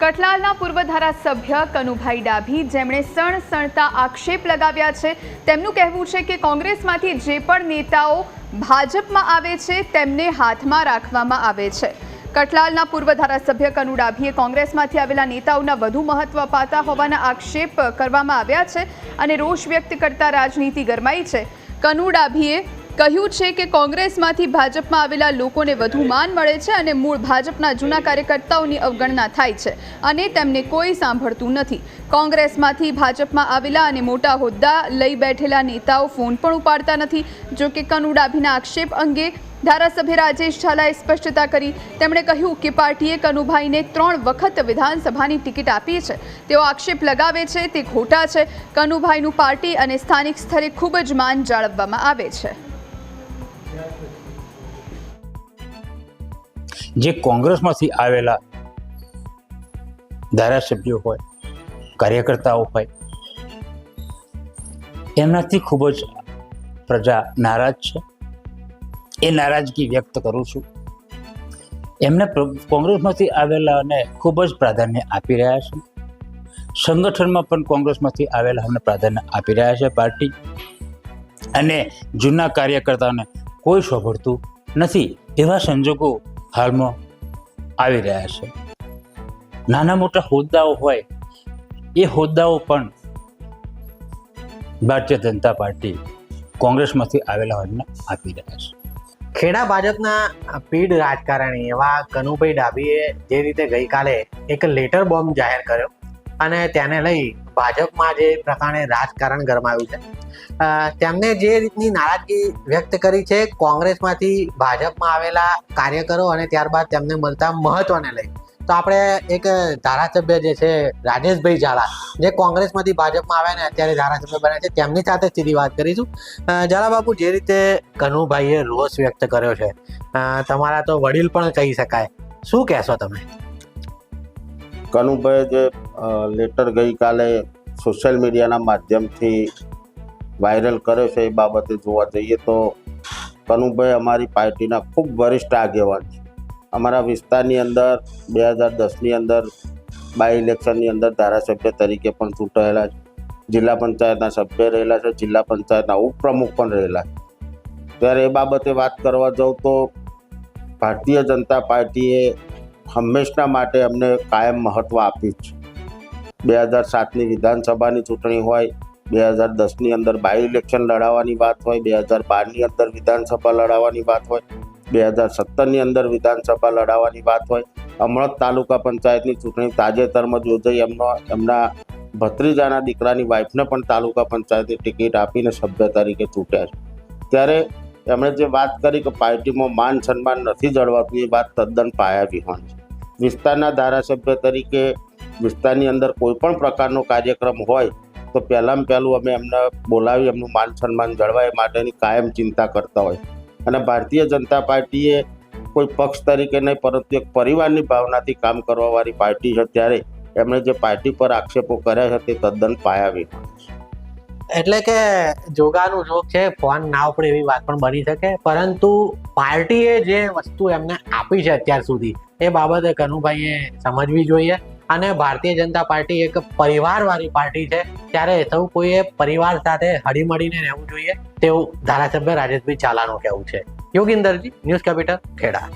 કઠલાલના પૂર્વ ધારાસભ્ય કનુભાઈ ડાભી, જેમણે સણ સણતા આક્ષેપ લગાવ્યા છે, તેમનું કહેવું છે કે કોંગ્રેસમાંથી જે પણ નેતાઓ ભાજપમાં આવે છે, તેમને હાથમાં રાખવામાં આવે છે. કઠલાલના પૂર્વ ધારાસભ્ય કનુ ડાભીએ કોંગ્રેસમાંથી આવેલા નેતાઓના વધુ મહત્વ અપાતા હોવાના આક્ષેપ કરવામાં આવ્યા છે અને રોષ વ્યક્ત કરતા રાજનીતિ ગરમાઈ છે. કનુ ડાભીએ કહ્યું છે કે કોંગ્રેસમાંથી ભાજપમાં આવેલા લોકોને વધુ માન મળે છે અને મૂળ ભાજપના જૂના કાર્યકર્તાઓની અવગણના થાય છે અને તેમને કોઈ સાંભળતું નથી. કોંગ્રેસમાંથી ભાજપમાં આવેલા અને મોટા હોદ્દા લઈ બેઠેલા નેતાઓ ફોન પણ ઉપાડતા નથી, જો કે કનુ ડાભીના આક્ષેપ અંગે ધારાસભ્ય રાજેશ ઝાલાએ સ્પષ્ટતા કરી. તેમણે કહ્યું કે પાર્ટીએ કનુભાઈને ત્રણ વખત વિધાનસભાની ટિકિટ આપી છે. તેઓ આક્ષેપ લગાવે છે, તે ખોટા છે. કનુભાઈનું પાર્ટી અને સ્થાનિક સ્તરે ખૂબ જ માન જાળવવામાં આવે છે. જે કોંગ્રેસમાંથી આવેલા ધારાસભ્યો હોય, કાર્યકર્તાઓ હોય, એમનાથી ખૂબ જ પ્રજા નારાજ છે. એ નારાજગી વ્યક્ત કરું છું. એમને કોંગ્રેસમાંથી આવેલાને ખૂબ જ પ્રાધાન્ય આપી રહ્યા છે. સંગઠનમાં પણ કોંગ્રેસમાંથી આવેલા અમને પ્રાધાન્ય આપી રહ્યા છે પાર્ટી. અને જૂના કાર્યકર્તાઓને કોઈ શોભડતું નથી એવા સંજોગો હાલમાં આવી રહ્યા છે. નાના મોટા હોદ્દાઓ હોય, એ હોદ્દાઓ પણ ભારતીય જનતા પાર્ટી કોંગ્રેસમાંથી આવેલા હોઈને આપી રહ્યા છે. ખેડા ભાજપના પીઢ રાજકારણી એવા કનુભાઈ ડાભીએ જે રીતે ગઈકાલે એક લેટર બોમ્બ જાહેર કર્યો અને તેને લઈ ભાજપમાં જે પ્રકારે રાજકારણ ગરમાયું છે. તેમણે જે રીતની નારાજગી વ્યક્ત કરી છે, કોંગ્રેસમાંથી ભાજપમાં આવેલા કાર્યકરો અને ત્યારબાદ તેમને મળતા મહત્વને લઈ. તો આપણે એક ધારાસભ્ય જે છે, રાજેશભાઈ ઝાલા, જે કોંગ્રેસમાંથી ભાજપમાં આવ્યા ને અત્યારે ધારાસભ્ય બન્યા છે, તેમની સાથે સીધી વાત કરીશું. ઝાલા બાપુ જે રીતે કનુભાઈએ રોષ વ્યક્ત કર્યો છે તમારા તો વડીલ પણ કહી શકાય. શું કહેશો તમે? કનુભાઈ જે લેટર ગઈકાલે સોશિયલ મીડિયાના માધ્યમથી વાયરલ કર્યો છે એ બાબતે જોવા જઈએ તો કનુભાઈ અમારી પાર્ટીના ખૂબ વરિષ્ઠ આગેવાન છે. અમારા વિસ્તારની અંદર બે હજાર દસની અંદર બાય ઇલેક્શનની અંદર ધારાસભ્ય તરીકે પણ ચૂંટાયેલા છે. જિલ્લા પંચાયતના સભ્ય રહેલા છે, જિલ્લા પંચાયતના ઉપપ્રમુખ પણ રહેલા છે. ત્યારે એ બાબતે વાત કરવા જાઉં તો ભારતીય જનતા પાર્ટીએ હંમેશના માટે અમને કાયમ મહત્ત્વ આપ્યું છે. બે હજાર સાતની વિધાનસભાની ચૂંટણી હોય, બે હજાર દસની અંદર બાય ઇલેક્શન લડાવવાની વાત હોય, બે હજાર બારની અંદર વિધાનસભા લડાવવાની વાત હોય, બે હજાર સત્તરની અંદર વિધાનસભા લડાવવાની વાત હોય. અમરત તાલુકા પંચાયતની ચૂંટણી તાજેતરમાં યોજાઈ. એમનો એમના ભત્રીજાના દીકરાની વાઇફને પણ તાલુકા પંચાયતની ટિકિટ આપીને સભ્ય તરીકે ચૂંટ્યા છે. ત્યારે એમણે જે વાત કરી કે પાર્ટીમાં માન સન્માન નથી જળવાતું, એ વાત તદ્દન પાયા વિહોણ છે. વિસ્તારના ધારાસભ્ય તરીકે વિસ્તારની અંદર કોઈ પણ પ્રકારનો કાર્યક્રમ હોય, તો પહેલાં પહેલું અમે એમને બોલાવી, એમનું માન સન્માન જળવાય માટેની કાયમ ચિંતા કરતા હોય. અને ભારતીય જનતા પાર્ટીએ કોઈ પક્ષ તરીકે નહીં, પરંતુ એક પરિવારની ભાવનાથી કામ કરવાવાળી પાર્ટી છે, ત્યારે એમણે જે પાર્ટી પર આક્ષેપો કર્યા છે, તે તદ્દન પાયા એટલે કે જોગાનું જોગ છે, ફોન ના ઉપડે એવી વાત પણ બની શકે, પરંતુ પાર્ટીએ જે વસ્તુ એમને આપી છે અત્યાર સુધી, એ બાબતે કનુભાઈએ સમજવી જોઈએ. અને ભારતીય જનતા પાર્ટી એક પરિવારવાળી પાર્ટી છે. ત્યારે સૌ કોઈએ પરિવાર સાથે હળીમળીને રહેવું જોઈએ તેવું ધારાસભ્ય રાજેશભાઈ ચાલાનું કહેવું છે. Yogindarji, news capital Kheda.